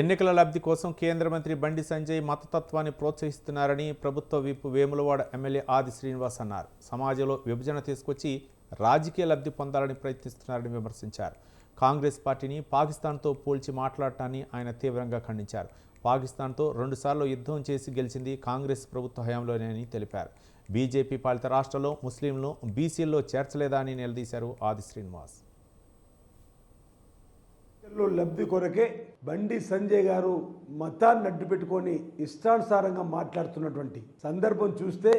ఎన్నికల లబ్ధి కోసం కేంద్ర మంత్రి బండి సంజయ్ మతతత్వాన్ని ప్రోత్సహిస్తున్నారని ప్రభుత్వ విప్ వేములవాడ ఎమ్మెల్యే ఆది శ్రీనివాస్ అన్నారు. సమాజంలో విభజన తీసుకొచ్చి రాజకీయ లబ్ధి పొందాలని ప్రయత్నిస్తున్నారని విమర్శించారు. కాంగ్రెస్ పార్టీని పాకిస్తాన్తో పోల్చి మాట్లాడటాన్ని ఆయన తీవ్రంగా ఖండించారు. పాకిస్తాన్తో రెండుసార్లు యుద్ధం చేసి గెలిచింది కాంగ్రెస్ ప్రభుత్వ హయాంలోనే తెలిపారు. బీజేపీ పాలిత రాష్ట్రంలో ముస్లింలను బీసీల్లో చేర్చలేదా అని నిలదీశారు ఆది శ్రీనివాస్. ఎన్నికల్లో లబ్ధి కొరకే బండి సంజయ్ గారు మతాన్ని అడ్డు పెట్టుకొని ఇష్టానుసారంగా మాట్లాడుతున్నటువంటి సందర్భం చూస్తే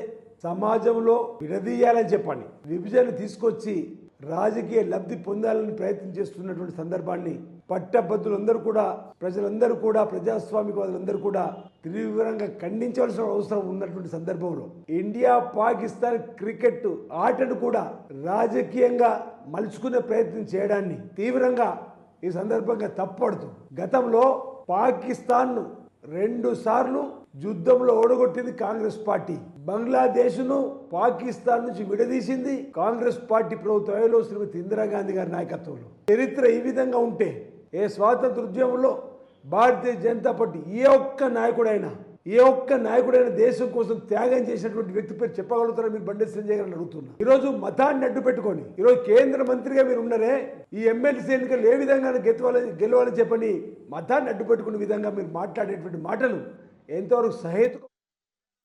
సమాజంలో విడదీయాలని చెప్పండి విభజన తీసుకొచ్చి రాజకీయ లబ్ధి పొందాలని ప్రయత్నం చేస్తున్నటువంటి సందర్భాన్ని పట్టభద్రులందరూ కూడా ప్రజలందరూ కూడా ప్రజాస్వామికవాదులందరూ కూడా తీవ్రంగా ఖండించవలసిన అవసరం ఉన్నటువంటి సందర్భంలో ఇండియా పాకిస్తాన్ క్రికెట్ ఆటను కూడా రాజకీయంగా మలుచుకునే ప్రయత్నం చేయడాన్ని తీవ్రంగా ఈ సందర్భంగా తప్పడుతూ. గతంలో పాకిస్తాన్ను రెండు సార్లు యుద్ధంలో ఓడగొట్టింది కాంగ్రెస్ పార్టీ. బంగ్లాదేశ్ను పాకిస్తాన్ నుంచి విడదీసింది కాంగ్రెస్ పార్టీ ప్రభుత్వంలో శ్రీమతి ఇందిరాగాంధీ గారి నాయకత్వంలో. చరిత్ర ఈ విధంగా ఉంటే ఏ స్వాతంత్ర ఉద్యమంలో భారతీయ జనతా పార్టీ ఏ ఒక్క నాయకుడైనా ఏ ఒక్క నాయకుడైన దేశం కోసం త్యాగం చేసినటువంటి వ్యక్తి పేరు చెప్పగలుగుతారా మీరు బండి సంజయ్ గారిని అడుగుతున్నా. ఈరోజు మతాన్ని అడ్డు పెట్టుకొని ఈరోజు కేంద్ర మంత్రిగా మీరు ఉన్నారే ఈ ఎమ్మెల్సీ ఎన్నికలు ఏ విధంగా గెలవాలని గెలవాలని చెప్పని మతాన్ని అడ్డు పెట్టుకునే విధంగా మీరు మాట్లాడేటువంటి మాటలు ఎంతవరకు సహేతుకం